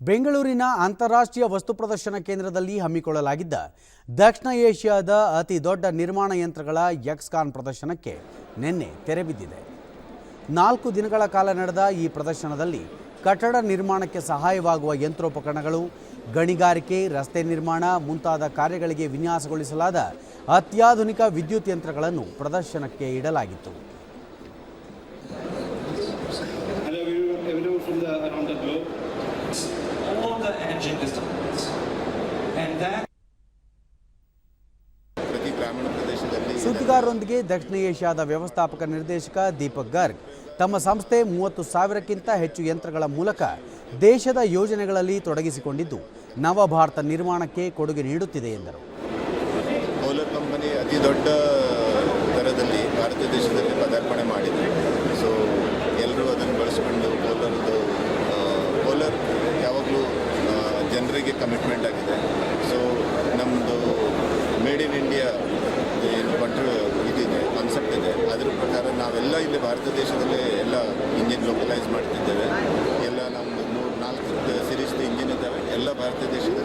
ಬೆಂಗಳೂರಿನ ಅಂತಾರಾಷ್ಟ್ರೀಯ ವಸ್ತು ಪ್ರದರ್ಶನ ಕೇಂದ್ರದಲ್ಲಿ ಹಮ್ಮಿಕೊಳ್ಳಲಾಗಿದ್ದ ದಕ್ಷಿಣ ಏಷ್ಯಾದ ಅತಿ ದೊಡ್ಡ ನಿರ್ಮಾಣ ಯಂತ್ರಗಳ ಯಕ್ಸ್ಕಾನ್ ಪ್ರದರ್ಶನಕ್ಕೆ ನಿನ್ನೆ ತೆರೆ ಬಿದ್ದಿದೆ. ನಾಲ್ಕು ದಿನಗಳ ಕಾಲ ನಡೆದ ಈ ಪ್ರದರ್ಶನದಲ್ಲಿ ಕಟ್ಟಡ ನಿರ್ಮಾಣಕ್ಕೆ ಸಹಾಯವಾಗುವ ಯಂತ್ರೋಪಕರಣಗಳು, ಗಣಿಗಾರಿಕೆ, ರಸ್ತೆ ನಿರ್ಮಾಣ ಮುಂತಾದ ಕಾರ್ಯಗಳಿಗೆ ವಿನ್ಯಾಸಗೊಳಿಸಲಾದ ಅತ್ಯಾಧುನಿಕ ವಿದ್ಯುತ್ ಯಂತ್ರಗಳನ್ನು ಪ್ರದರ್ಶನಕ್ಕೆ ಇಡಲಾಗಿತ್ತು. ಸುದ್ದಿಗಾರರೊಂದಿಗೆ ದಕ್ಷಿಣ ಏಷ್ಯಾದ ವ್ಯವಸ್ಥಾಪಕ ನಿರ್ದೇಶಕ ದೀಪಕ್ ಗರ್ಗ್. ತಮ್ಮ ಸಂಸ್ಥೆ ಮೂವತ್ತು ಸಾವಿರಕ್ಕಿಂತ ಹೆಚ್ಚು ಯಂತ್ರಗಳ ಮೂಲಕ ದೇಶದ ಯೋಜನೆಗಳಲ್ಲಿ ತೊಡಗಿಸಿಕೊಂಡಿದ್ದು ನವ ಭಾರತ ನಿರ್ಮಾಣಕ್ಕೆ ಕೊಡುಗೆ ನೀಡುತ್ತಿದೆ ಎಂದರು. ಕೋಲರ್ ಕಂಪನಿ ಅತಿ ದೊಡ್ಡ ದರದಲ್ಲಿ ಭಾರತ ದೇಶದಲ್ಲಿ ಪದಾರ್ಪಣೆ ಮಾಡಿದೆ. ಸೊ ಎಲ್ಲರೂ ಅದನ್ನು ಬಳಸಿಕೊಂಡು ಕೋಲರ್ದು ಕೋಲರ್ ಯಾವಾಗಲೂ ಜನರಿಗೆ ಕಮಿಟ್ಮೆಂಟ್ ಆಗಿದೆ. ನಾವೆಲ್ಲ ಇಲ್ಲಿ ಭಾರತ ದೇಶದಲ್ಲೇ ಎಲ್ಲ ಇಂಜಿನ್ ಲೋಕಲೈಸ್ ಮಾಡ್ತಿದ್ದೇವೆ. ಎಲ್ಲ ನಮ್ಮ ಮೂರು ನಾಲ್ಕು ಸಿರೀಸ್ದು ಇಂಜಿನ್ ಇದ್ದಾವೆ. ಎಲ್ಲ ಭಾರತ ದೇಶದ